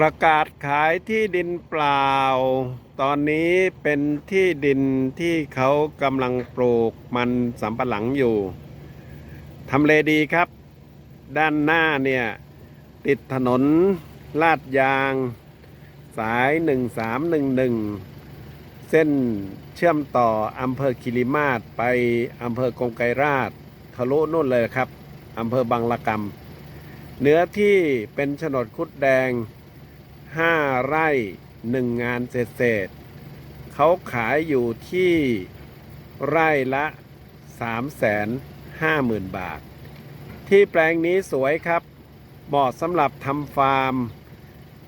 ประกาศขายที่ดินเปล่า ตอนนี้เป็นที่ดินที่เขากำลังปลูกมันสำปะหลังอยู่ทำเลดีครับ ด้านหน้าเนี่ย ติดถนนลาดยาง สาย 1311 เส้นเชื่อมต่ออำเภอคิริมาศไปอำเภอกงไกรราชทะลุนู่นเลยครับอำเภอบางละกำเนื้อที่เป็นโฉนดคุดแดง 5ไร่หนึ่งงานเศษเศษเขาขายอยู่ที่ไร่ละ3 5 0 0 0 0บาท ที่แปลงนี้สวยครับ เหมาะสำหรับทำฟาร์ม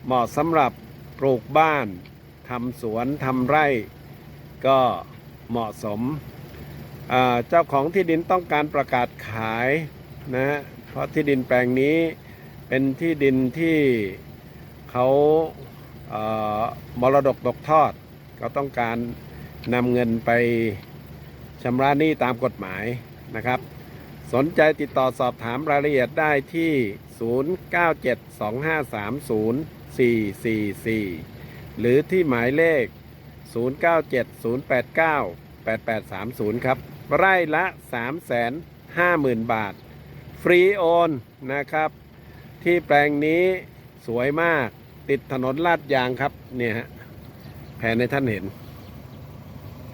เหมาะสำหรับปลูกบ้านทำสวนทำไร่ ก็เหมาะสม เจ้าของที่ดินต้องการประกาศขายนะฮะเพราะที่ดินแปลงนี้เป็นที่ดินที่ เขาเอ่อมรดกตกทอด ก็ต้องการนำเงินไปชำระหนี้ตามกฎหมายนะครับ สนใจติดต่อสอบถามรายละเอียดได้ที่ 0972530444 หรือที่หมายเลข 0970898830 ครับ ไร่ละ 350,000 บาท ฟรีโอนนะครับ ที่แปลงนี้ สวยมากติดถนนลาดยางครับ เนี่ยฮะแผนในท่านเห็น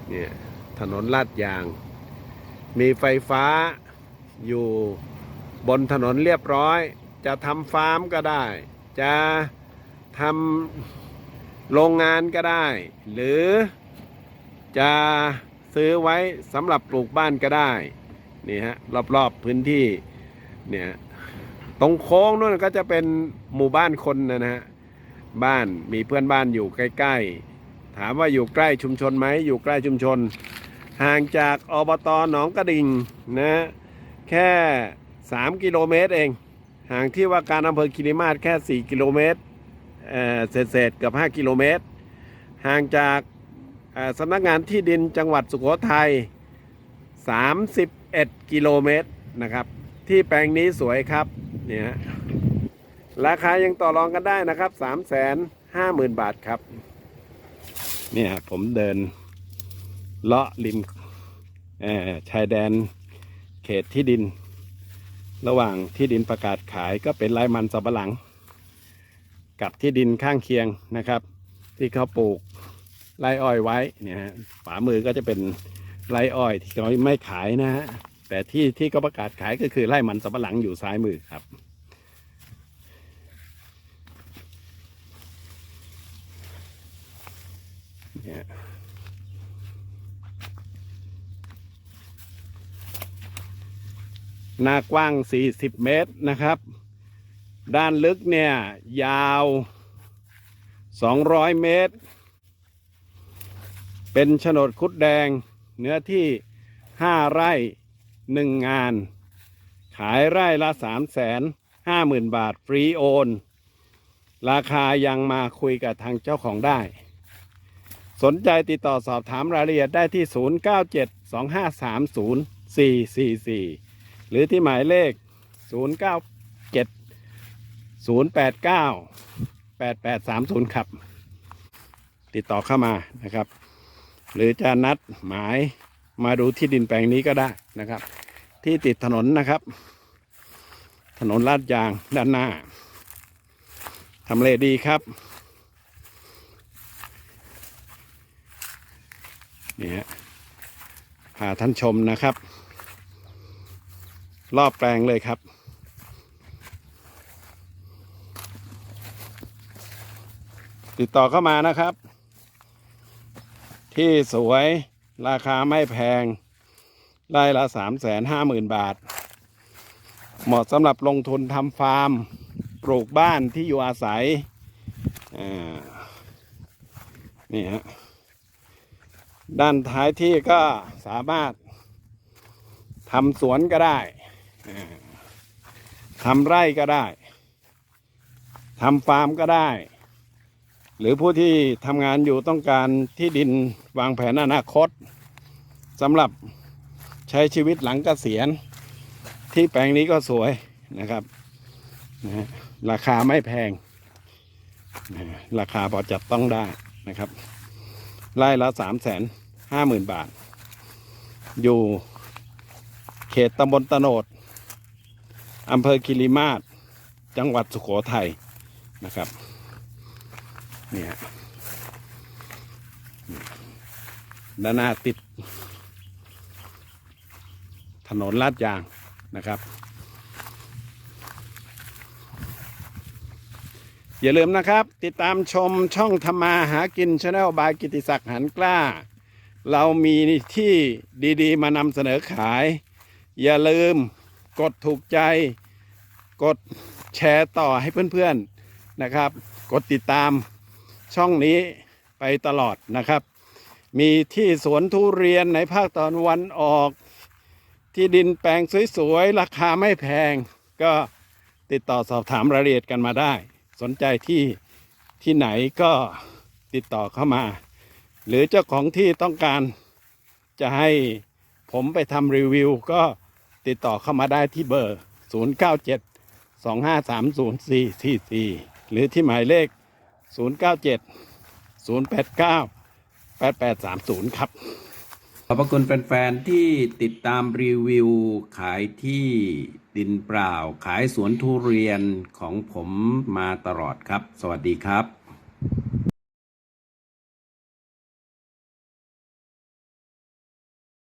เนี่ยถนนลาดยาง มีไฟฟ้าอยู่บนถนนเรียบร้อย จะทำฟาร์มก็ได้ จะทำโรงงานก็ได้ หรือจะซื้อไว้สำหรับปลูกบ้านก็ได้ นี่ฮะรอบๆพื้นที่เนี่ย ตรงโค้งนู่นก็จะเป็นหมู่บ้านคนนะฮะบ้านมีเพื่อนบ้านอยู่ใกล้ๆ ถามว่าอยู่ใกล้ชุมชนไหมอยู่ใกล้ชุมชน ห่างจากอบตหนองกระดิ่งนะแค่ 3 กิโลเมตรเอง ห่างที่ว่าการอำเภอคิริมาศแค่ 4 กิโลเมตรเอ่อเศษๆเกับ5 กิโลเมตร ห่างจากสำนักงานที่ดินจังหวัดสุโขทัย 31 กิโลเมตรนะครับ ที่แปลงนี้สวยครับ เนี่ยราคายังต่อรองกันได้นะครับ3 5 0 0 0 0บาทครับ เนี่ยผมเดินเลาะริมชายแดนเขตที่ดิน ระหว่างที่ดินประกาศขายก็เป็นไร่มันสำปะหลัง กับที่ดินข้างเคียงนะครับ ที่เขาปลูกไร่อ้อยไว้เนี่ยฮะฝามือก็จะเป็นไร่อ้อยที่เขาไม่ขายนะฮะ แต่ที่ที่เขาประกาศขายก็คือไร่มันสำปะหลังอยู่ซ้ายมือครับ เนี่ยหน้ากว้าง 40 เมตรนะครับ ด้านลึกเนี่ย ยาว 200 เมตร เป็นโฉนดคุดแดง เนื้อที่ 5 ไร่ 1งงาน ขายไร่ละ3 5 0 0 0 0บาทฟรีโอน ราคายังมาคุยกับทางเจ้าของได้ สนใจติดต่อสอบถามรายละเอียดได้ที่ 0972530444 หรือที่หมายเลข 097 089 8830 ครับ ติดต่อเข้ามานะครับ หรือจะนัดหมาย มาดูที่ดินแปลงนี้ก็ได้นะครับ ที่ติดถนนนะครับ ถนนลาดยางด้านหน้าทำเลดีครับนี่ฮะพาท่านชมนะครับ รอบแปลงเลยครับ ติดต่อเข้ามานะครับ ที่สวย ราคาไม่แพง ไร่ละสามแสนห้าหมื่นบาท เหมาะสำหรับลงทุนทำฟาร์ม ปลูกบ้านที่อยู่อาศัย นี่ฮะ ด้านท้ายที่ก็สามารถทำสวนก็ได้ ทำไร่ก็ได้ ทำฟาร์มก็ได้ รือผู้ที่ทำงานอยู่ต้องการที่ดินวางแผนอนาคตสำหรับใช้ชีวิตหลังเกษียณ ที่แปลงนี้ก็สวยนะครับนะราคาไม่แพงนะราคาพอจับต้องได้นะครับไร่ละสามแสนห้าหมื่นบาท อยู่เขตตำบลตะโนดอำเภอคิริมาศจังหวัดสุโขทัยนะครับ นี่ยด้านหน้าติด ถนนลาดยางนะครับ อย่าลืมนะครับ ติดตามชมช่องธรรมาหากินชาแนลบายกิติศักดิ์หันกล้า เรามีที่ดีๆ มานำเสนอขาย อย่าลืมกดถูกใจ กดแชร์ต่อให้เพื่อนๆนะครับ กดติดตาม ช่องนี้ไปตลอดนะครับ มีที่สวนทุเรียนในภาคตะวันออก ที่ดินแปลงสวยๆ ราคาไม่แพง ก็ติดต่อสอบถามรายละเอียดกันมาได้ สนใจที่ที่ไหนก็ติดต่อเข้ามา หรือเจ้าของที่ต้องการจะให้ผมไปทำรีวิว ก็ติดต่อเข้ามาได้ที่เบอร์ 097 2530 444หรือที่หมายเลข 097 089 8830ครับ ขอบพระคุณแฟนๆ ที่ติดตามรีวิวขายที่ดินเปล่า ขายสวนทุเรียนของผมมาตลอดครับ สวัสดีครับ